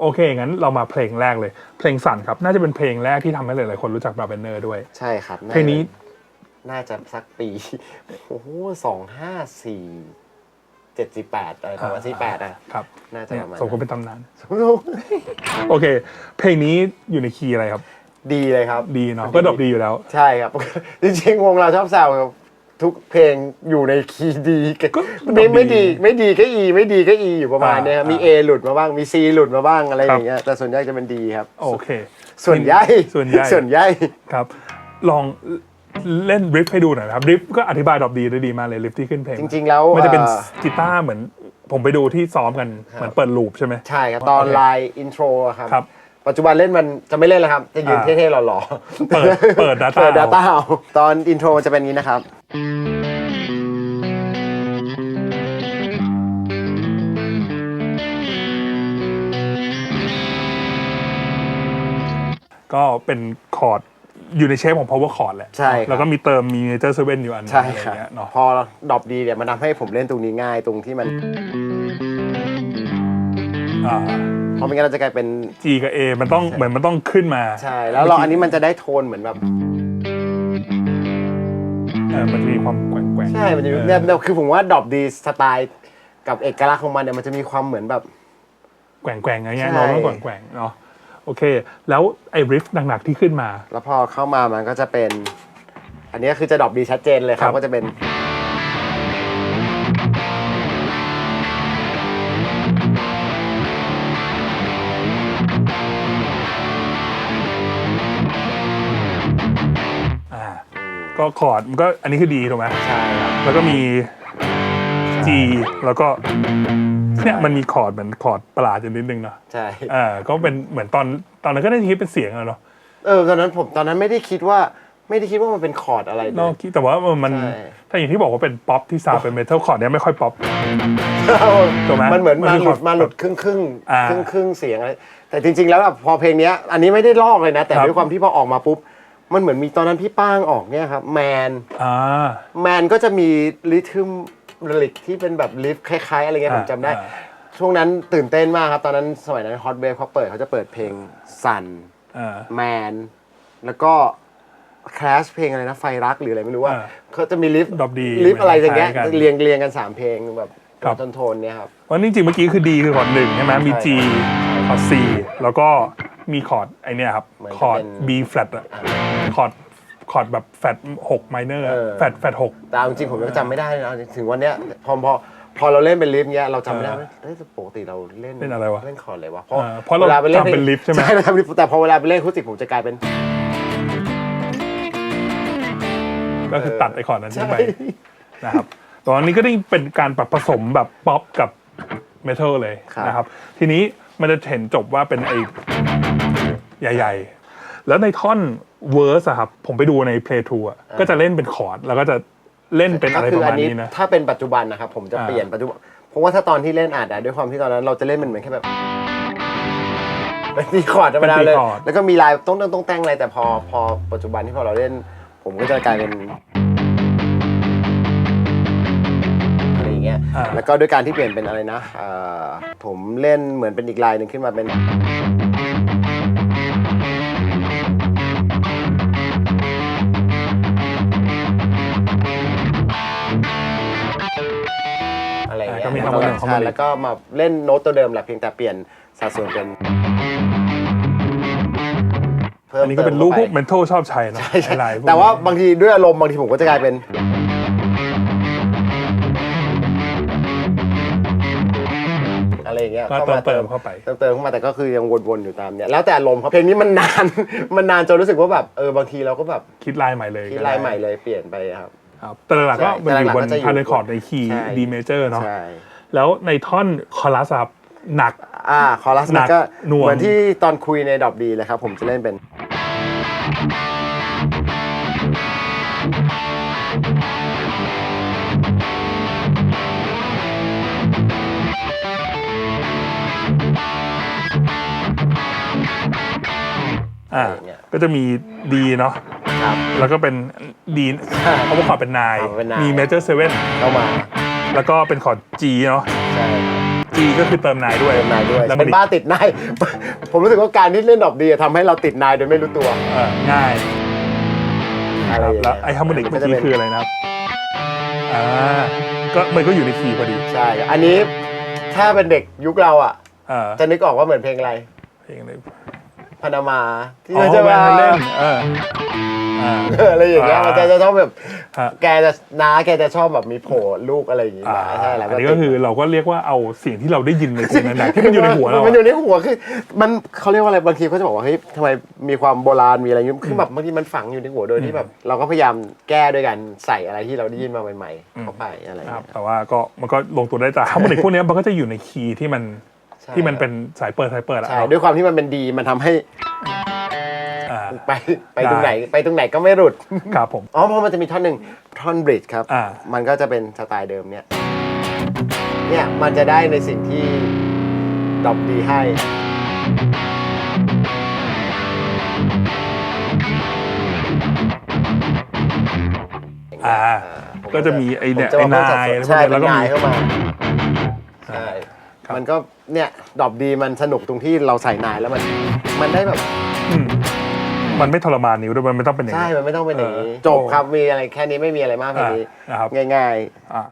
โอเคงั้นเรามาเพลงแรกเลย เพลงสั่นครับ น่าจะเป็นเพลงแรกที่ทำให้หลายๆคนรู้จักบราเบนเนอร์ด้วย ใช่ครับเพลงนี้น่าจะสักปีโอ้โหสองห้าสี่เจ็ดสิบแปดอะไรประมาณสี่แปดอะครับน่าจะเนี่ยประมาณสมควรเป็นตำนานโอเค เพลงนี้อยู่ในคีย์อะไรครับ ดีเลยครับ ดีเนาะก็ดรอปดีอยู่แล้ว ใช่ครับจริงๆวงเราชอบแซวครับ ทุกเพลงอยู่ในคีย์ดีกันก็ไม่ดอกดีไม่ดีไม่ดีก็ E ไม่ดีก็ E อยู่ประมาณเนี้ยครับอ่ามี มี A หลุดมาบ้างมี C หลุดมาบ้างอะไรอครับย่างเงี้ยแต่ส่วนใหญ่จะเป็นดีครับ โอเค ส่วนใหญ่ส่วนใหญ่ ส่วนใหญ่ ครับ ลองเล่นริฟให้ดูหน่อยนะครับริฟก็อธิบายดรอปดีได้ดีมากเลยริฟที่ขึ้นเพลงจริงๆแล้วมันจะเป็นอ่อ กีตาร์เหมือนผมไปดูที่ซ้อมกันเหมือนเปิดลูปใช่ไหม ใช่ครับตอนโอเคไลน์อินโทรครับ ครับ ปัจจุบันเล่นมันจะไม่เล่นแล้วครับ จะยืนอ่า เท่ๆหล่อๆเปิดเปิด Data เปิดเอา Data เอาตอนอินโทรจะเป็นอย่างนี้นะครับ ก็เป็นคอร์ดอยู่ในเชฟของ power chord แหละใช่ครับ แล้วก็มีเติมมี major seven อยู่อันหนึงใช่อะไรครับเงี้ยเนาะพอดรอปดีเนี่ยมันทำให้ผมเล่นตรงนี้ง่ายตรงที่มัน อ่า เพราะไม่งั้นเราจะกลายเป็น G กับ A มันต้องเหมือนมันต้องขึ้นมาใช่ แล้วเราอันนี้มันจะได้โทนเหมือนแบบ เออมันจะมีความแกว่งๆใช่ มันจะมีเออเนี่ยเนี่ยคือผมว่าดรอปดีสไตล์กับเอกลักษณ์ของมันเนี่ยมันจะมีความเหมือนแบบ แกว่งๆอะไรเงี้ยใช่ เราต้องแกว่งๆเนาะโอเค แล้วไอ้ริฟหนักๆที่ขึ้นมา แล้วพอเข้ามามันก็จะเป็น อันนี้คือจะดรอปดีชัดเจนเลยครัครับ บก็จะเป็น ก็คอร์ดมันก็อันนี้คือดีถูกไหมใช่ครับแล้วก็มี G แล้วก็เนี่ยมันมีคอร์ดเหมือนคอร์ดประหลาดอยู่นิดนึงเนาะใช่อ่าก็เป็นเหมือนตอนตอนนั้นก็ได้คิดเป็นเสียงอะเนาะเออตอนนั้นผมตอนนั้นไม่ได้คิดว่าไม่ได้คิดว่ามันเป็นคอร์ดอะไรเลนอกยคิดแต่ว่ามันใช่ ถ้าอย่างที่บอกว่าเป็นป๊อปที่ซาวด์เป็นเมทัลคอร์ดเนี่ยไม่ค่อยป๊อป ถูกไหมมันเหมือนมันมาคือหลุดคอร์ดมาหลุดครึ่งครึ่งอ่าครึ่งครึ่งเสียงอะไรแต่จริง ๆ แล้วแบบพอเพลงเนี้ยอันนี้ไม่ได้ลอกเลยนะ แต่ครับด้วยความที่พอออกมาปุ๊บ มันเหมือนมีตอนนั้นพี่ป้างออกเนี่ยครับแมนอ่า แมนก็จะมีริทึมลิกที่เป็นแบบลิฟคล้ายๆ อะไรเงี้ยผมจำได้ อ่า ช่วงนั้นตื่นเต้นมากครับ ตอนนั้นสมัยนั้นฮอตเวฟเขาเปิดเขาจะเปิดเพลงสันอ่า แมนแล้วก็คลาสเพลงอะไรนะไฟรักหรืออะไรไม่รู้ว่าอ่าเขาจะมีลิฟดรอปดีลิฟอะไรอย่างเงี้ยคล้ายๆกันเรียงเรียงกันสามเพลงแบบครับ โทนโทนๆเนี่ยครับเพราะจริงๆเมื่อกี้คือดีคือคอร์ดหนึ่งใช่ไหมมี G คอร์ด C แล้วก็ มีคอร์ดไอเนี่ยครับเหมือนจะคอร์ด เป็น B flat อะคอร์ดคอร์ดแบบแฟดหกไมเนอร์เออ แฟดแฟดหก แต่เอาจริงๆผมยังจำไม่ได้เลยนะถึงวันเนี้ยพอพอพอเราเล่นเป็นลิฟต์เนี้ยเราจำไม่ได้เออว่าเอ้ยปกติเราเล่นเล่นอะไรวะเล่นคอร์ดอะไรวะเออเพราะเราวลไปล่จำเป็นลิฟต์ใช่ไหม ใช่ครับลิฟต์แต่พอเวลาไปเล่นคุติกผมจะกลายเป็น ก็คือตัดไอคอร์ดนั้นทิ้งไปใช่ นะครับตอนนี้ก็ได้เป็นการปรับผสมแบบป๊อปกับเมทัลเลยครับ นะครับ ทีนี้ มันจะเห็นจบว่าเป็นไอใหญ่ ๆ แล้วในท่อนเวอร์สครับ ผมไปดูใน Play 2อะก็จะเล่นเป็นคอร์ด แล้วก็จะเล่นเป็นอะไรก็คืประอัมาณนี้นี้นะ ถ้าเป็นปัจจุบันนะครับผมจะอ่าเปลี่ยนปัจจุบันเพราะว่าถ้าตอนที่เล่นอาจอะด้วยความที่ตอนนั้น เราจะเล่นมันเหมือนแค่แบบเป็นตีคอร์ดธรรมดาเลย แล้วก็มีลายต้องต้องต้องแต่งอะไรแต่พอพอปัจจุบันที่พอเราเล่น ผมก็จะกลายเป็น แล้วก็ด้วยการที่เปลี่ยนเป็นอะไรนะเอ่อผมเล่นเหมือนเป็นอีกลายหนึ่งขึ้นมาเป็นอะไรอย่างเงี้ยอ่าก็มีคำว่าเดิมเข้ามาใช่แล้วก็มาเล่นโน้ตตัวเดิมแหละเพียงแต่เปลี่ยนสัดส่วนเป็นพิ่มอันนี้ก็เป็นรูปพวกติเมมทัลชอบใช้เนอะใช่ใช่ไอ้ลายพกแต่ว่านี้บางทีด้วยอารมณ์บางทีผมก็จะกลายเป็น ก็เติมเติมเข้าไป เติมเติมเข้ามาแต่ก็คือยังวนๆอยู่ตามเนี่ยแล้วแต่อารมณ์ครับเพลงนี้มันนาน มันนานจนรู้สึกว่าแบบเออบางทีเราก็แบบคิดลายใหม่เลยคิดก็ลายได้ใหม่เลยเปลี่ยนไปครับครับแต่หลักๆก็ใช่มันอยู่แต่หลักๆบนก็จะอยู่พาราคอร์ดในคีย์ใช่ดีเมเจอร์เนาะใช่แล้วในท่อนคอรัสครับหนักอ่าคอรัสหนัมันกก็หน่วงเหมือนที่ตอนคุยในดอบดีเลยครับผมจะเล่นเป็นอ่า อะไรอย่างเงี้ย ก็จะมีดีเนาะครับ แล้วก็เป็นดีใช่เอาว่าคอร์ดเป็นนายเอาเป็นนาย มีเมเจอร์เซเว่นเข้ามา แล้วก็เป็นคอร์ด G เนาะใช่ครับ G ก็คือเติมนายด้วยเติมนายด้วย แล้วมัเป็นนบ้าติดนาย ผมรู้สึกว่าการที่เล่นดอกดีอะทำให้เราติดนายโดยไม่รู้ตัว เออง่ายอะไรอย่างแล้วเงี้ยไอ้ฮาร์โมนิกเมื่อจะกี้เป็นคืออะไรนะครับอ่าก็มันก็อยู่ในคีย์พอดีใช่ อันนี้ถ้าเป็นเด็กยุคเราอะ เออจะนึกออกว่าเหมือนเพลงอะไร เพลงอะไร พานามาที่อ๋อมันจะแวมานเล่นเอออ่าอะไรอย่างเงี้ยอ่ามัมันจะจะชอบแบบฮะแกจะน้าแกจะชอบแบบมีโผล่ลูกอะไรอย่างงี้อ่ามาใช่แล้วอันนี้ก็คือเราก็เรียกว่าเอาสิ่งที่เราได้ยินในเพลงนั้นๆที่มันอยู่ในหัวเรามันอยู่อะในหัวคือมันเขาเรียกว่าอะไรบางทีเขาจะบอกว่าเฮ้ยทำไมมีความโบราณมีอะไรเงี้ยคือแบบบางทีมันฝังอยู่ในหัวโดยที่แบบเราก็พยายามแก้ด้วยการใส่อะไรที่เราได้ยินมาใหม่ๆเข้าไปอะไรครับเงี้ยแต่ว่าก็มันก็ลงตัวได้จากฮาร์โมนิกพวกเนี้ยมันก็จะอยู่ในคีย์ที่มัน ใช่ ที่มันเป็นสายเปิดสายเปิดอะใช่ด้วยความที่มันเป็นดีมันทำให้อ่า ไปไปตรงไหนไปตรงไหนก็ไม่หลุด ครับผม อ๋อเพราะมันจะมีท่อนหนึ่งท่อนบริดจ์ครับ อ่า มันก็จะเป็นสไตล์เดิมเนี่ย เนี่ย มันจะได้ในสิ่งที่ดรอปดีให้ อ่าผมก็จะมีไอ้เนี่ยผมจะมไอ้นายใช่แล้แล้ววก็ก็มีนายเข้ามาใช่ครับ มันก็เนี่ยดรอปดีมันสนุกตรงที่เราใส่นายแล้วมัน มันได้แบบอืมมันไม่ทรมานนิ้วด้วยมันไม่ต้องเป็นอย่างใช่ นี้ มันไม่ต้องเป็นอย่างนี้เออจบครับ มีอะไรแค่นี้ไม่มีอะไรมากแค่นี้ อ่านะครับ ง่ายอ่า